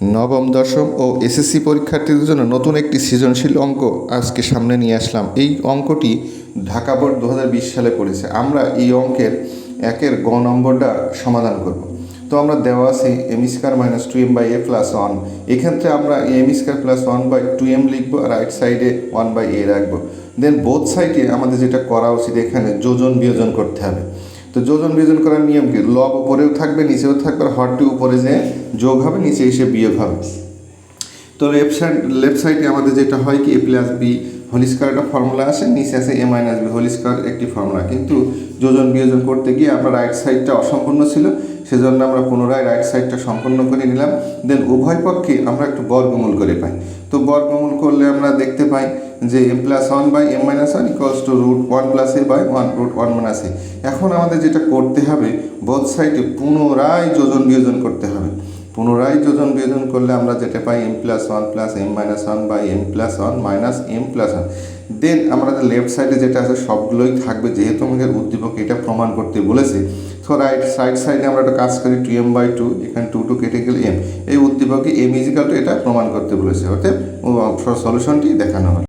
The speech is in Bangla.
নবম, দশম ও এসএসসি পরীক্ষার্থীদের জন্য নতুন একটি সৃজনশীল অঙ্ক আজকে সামনে নিয়ে আসলাম। এই অঙ্কটি ঢাকা বোর্ড দু হাজার বিশ সালে পড়েছে আমরা এই অঙ্কের একের গ নম্বরটা সমাধান করব। তো আমরা দেওয়া আছে m square minus two m by a plus one এক্ষেত্রে আমরা m square plus one by two m লিখব রাইট সাইডে ওয়ান বাই এ রাখব। দেন বোথ সাইডে আমাদের যেটা করা উচিত এখানে যোজন বিয়োজন করতে হবে। তো যোজন বিয়োজন করার নিয়ম কি? লব উপরেও থাকবে, নিচেও থাকবে, আর হরটি উপরে যে যোগ হবে, নিচে এসে বিয়োগ হবে। তো লেফট সাইড লেফট সাইডে আমাদের যেটা হয় কি? A plus b whole square একটা ফর্মুলা আসে, নিচে আছে a minus b whole square একটি ফর্মুলা কিন্তু যোজন বিয়োজন করতে গিয়ে আমরা রাইট সাইডটা অসম্পূর্ণ ছিল, সেজন্য আমরা পুনরায় রাইট সাইডটা সম্পূর্ণ করে নিলাম। দেন উভয় পক্ষে আমরা একটু বর্গমূল করে পাই। তো বর্গমূল করলে আমরা দেখতে পাই যে m plus one by m minus one equals two root one plus a by one root one minus a এখন আমাদের যেটা করতে হবে বোধ সাইডে পুনরায় যোজন বিয়োজন করতে হবে। পুনরায় যোজন বিয়োজন করলে আমরা যেটা পাই m plus one plus m minus one by m plus one minus m plus one then আমাদের লেফট সাইডে যেটা আছে, সবগুলোই থাকবে, যেহেতু আমাদের উদ্দীপক এটা প্রমাণ করতে বলেছে। তো রাইট সাইড সাইডে আমরা একটা কাজ করি টু এম বাই টু এখানে টু টু কেটে গেলে এম এই উদ্দীপকে এম ইজিক্যাল টু এটা প্রমাণ করতে বলেছে। অর্থাৎ সলিউশনটি দেখানো হয়।